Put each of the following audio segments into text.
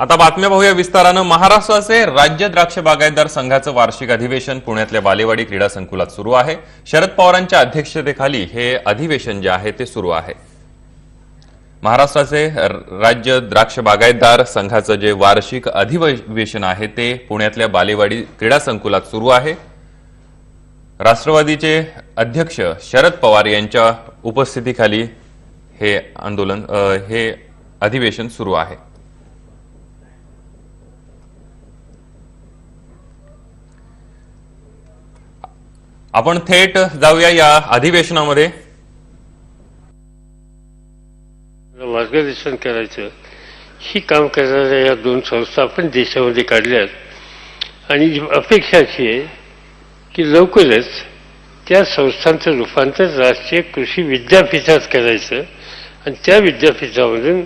आता बातम्या पाहूया विस्तारानं. महाराष्ट्राचे राज्य द्राक्ष बागायतदार संघाचं वार्षिक अधिवेशन पुण्यातल्या बालेवाडी क्रीडा संकुलात सुरू आहे. शरद पवारांच्या अध्यक्षतेखाली हे अधिवेशन जे आहे ते सुरू आहे. महाराष्ट्राचे राज्य द्राक्ष बागायतदार संघाचं जे वार्षिक अधिवेशन आहे ते पुण्यातल्या बालेवाडी क्रीडा संकुलात सुरू आहे. राष्ट्रवादीचे अध्यक्ष शरद पवार यांच्या उपस्थितीखाली हे आंदोलन हे अधिवेशन सुरू आहे. आपण थेट जाऊया या अधिवेशनामध्ये. मार्गदर्शन करायचं. ही काम करणाऱ्या या दोन संस्था आपण देशामध्ये काढल्यात. आणि अपेक्षा अशी आहे की लवकरच त्या संस्थांचं रूपांतर राष्ट्रीय कृषी विद्यापीठात करायचं. आणि त्या विद्यापीठामधून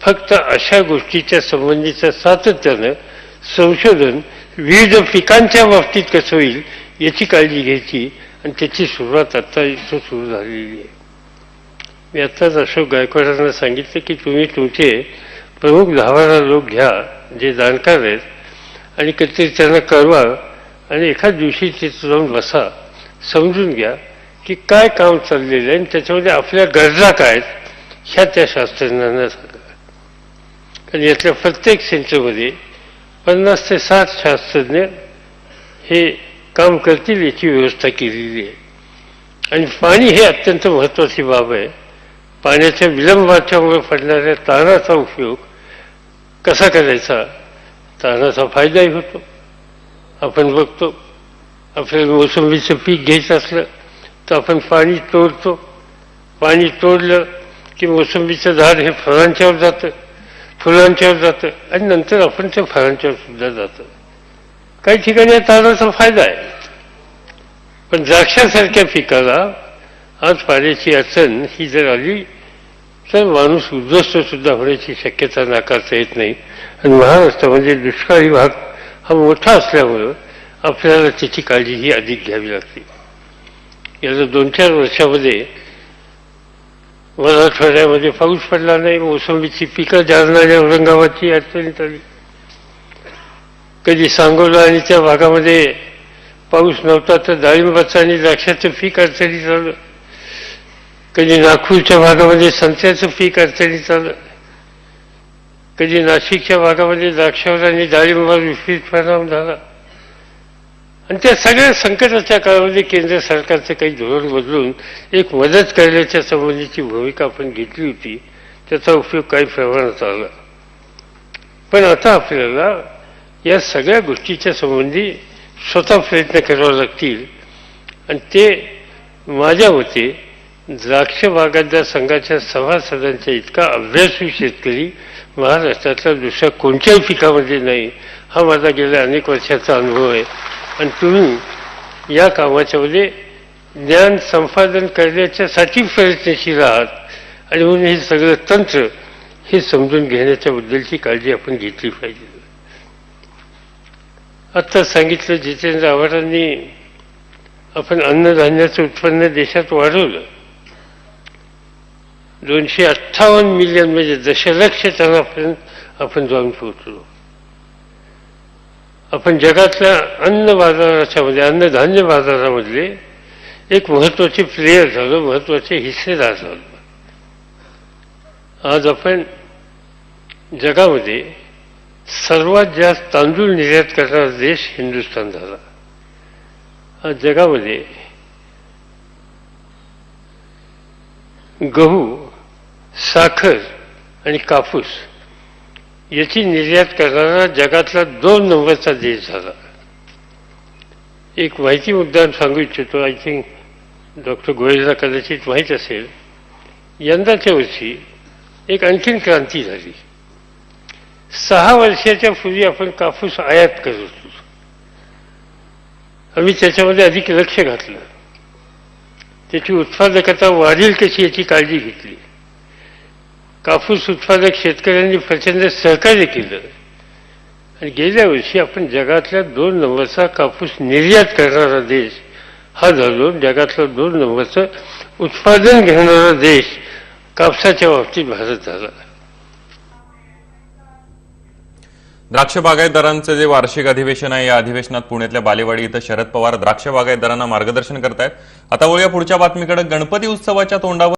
फक्त अशा गोष्टीच्या संबंधीचं सातत्यानं संशोधन विविध पिकांच्या बाबतीत कसं होईल याची काळजी घ्यायची. आणि त्याची सुरुवात आत्ता इथं सुरू झालेली आहे. मी आत्ताच अशोक गायकवाडांना सांगितलं की तुम्ही तुमचे प्रमुख दहा लोक घ्या जे जाणकार आहेत आणि कधीतरी त्यांना कळवा आणि एखाद दिवशी तिथं जाऊन बसा. समजून घ्या की काय काम चाललेलं आहे आणि त्याच्यामध्ये आपल्या गरजा काय आहेत ह्या त्या शास्त्रज्ञांना सांगा. कारण यातल्या प्रत्येक सेंटरमध्ये पन्नास ते साठ शास्त्रज्ञ हे काम करतील याची व्यवस्था केलेली आहे आणि पाणी हे अत्यंत महत्त्वाची बाब आहे पाण्याच्या विलंबाच्यामुळे पडणाऱ्या ताणाचा उपयोग कसा करायचा ताणाचा फायदाही होतो आपण बघतो आपल्याला मोसंबीचं पीक घ्यायचं असलं तर आपण पाणी तोडतो पाणी तोडलं की मोसंबीचं झाड हे फळांच्यावर जातं फुलांच्यावर जातं आणि नंतर आपण ते फळांच्यावर सुद्धा जातं काही ठिकाणी या फायदा आहे. पण द्राक्षासारख्या पिकाला आज पाण्याची अडचण ही जर आली तर माणूस उद्ध्वस्त सुद्धा होण्याची शक्यता नाकारता येत नाही. आणि महाराष्ट्रामध्ये म्हणजे दुष्काळी भाग हा मोठा असल्यामुळं आपल्याला त्याची काळजी ही अधिक घ्यावी लागते. याला दोन चार वर्षामध्ये मराठवाड्यामध्ये पाऊस पडला नाही मोसंबीची पिकं जालनाच्या औरंगाबादची अडचणीत आली. कधी सांगोला आणि त्या भागामध्ये पाऊस नव्हता तर डाळिंबाचं आणि द्राक्षाचं पीक अडचणीत आलं कधी नागपूरच्या भागामध्ये संत्र्याचं पीक अडचणीत आलं कधी नाशिकच्या भागामध्ये द्राक्षावर आणि डाळिंबावर विपरीत परिणाम झाला. आणि त्या सगळ्या संकटाच्या काळामध्ये केंद्र सरकारचं काही धोरण बदलून एक मदत करण्याच्या संबंधीची भूमिका आपण घेतली होती. त्याचा उपयोग काही प्रमाणात आला पण आता आपल्याला या सगळ्या गोष्टीच्या संबंधी स्वतः प्रयत्न करावे लागतील. आणि ते माझ्या मते द्राक्ष बागायतदार संघाच्या सभासदांच्या इतका अभ्यासू शेतकरी महाराष्ट्रातला दुसऱ्या कोणत्याही पिकामध्ये नाही हा माझा गेल्या अनेक वर्षाचा अनुभव आहे. आणि तुम्ही या कामाच्यामध्ये ज्ञान संपादन करण्याच्यासाठी प्रयत्नशील आहात. आणि म्हणून हे सगळं तंत्र हे समजून घेण्याच्याबद्दलची काळजी आपण घेतली पाहिजे. आत्ता सांगितलं जितेंद्र आव्हाडांनी आपण अन्नधान्याचं उत्पन्न देशात वाढवलं. दोनशे अठ्ठावन्न मिलियन म्हणजे दशलक्ष टनापर्यंत आपण जाऊन पोहोचलो. आपण जगातल्या अन्न बाजाराच्या मध्ये अन्नधान्य बाजारामधले एक महत्त्वाचे प्लेयर झालो महत्त्वाचे हिस्सेदार झालो. आज आपण जगामध्ये सर्वात जास्त तांदूळ निर्यात करणारा देश हिंदुस्थान झाला. आज जगामध्ये गहू साखर आणि कापूस याची निर्यात करणारा जगातला दोन नंबरचा देश झाला. एक माहिती मुद्दा सांगू इच्छितो आय थिंक डॉक्टर गोयलला कदाचित माहीत असेल. यंदाच्या वर्षी एक आणखीन क्रांती झाली. सहा वर्षाच्या पूर्वी आपण कापूस आयात करत होतो. आम्ही त्याच्यामध्ये अधिक लक्ष घातलं. त्याची उत्पादकता वाढेल कशी याची काळजी घेतली. कापूस उत्पादक शेतकऱ्यांनी प्रचंड सहकार्य केलं. आणि गेल्या वर्षी आपण जगातल्या दोन नंबरचा कापूस निर्यात करणारा देश हा झालो. जगातला दोन नंबरचं उत्पादन घेणारा देश कापसाच्या बाबतीत भारत झाला. द्राक्ष बागायतदारांचं जे वार्षिक अधिवेशन आहे या अधिवेशनात पुण्यातल्या बालेवाडी इथं शरद पवार द्राक्ष बागायतदारांना मार्गदर्शन करतायत. आता वळूया पुढच्या बातमीकडे. गणपती उत्सवाच्या तोंडावर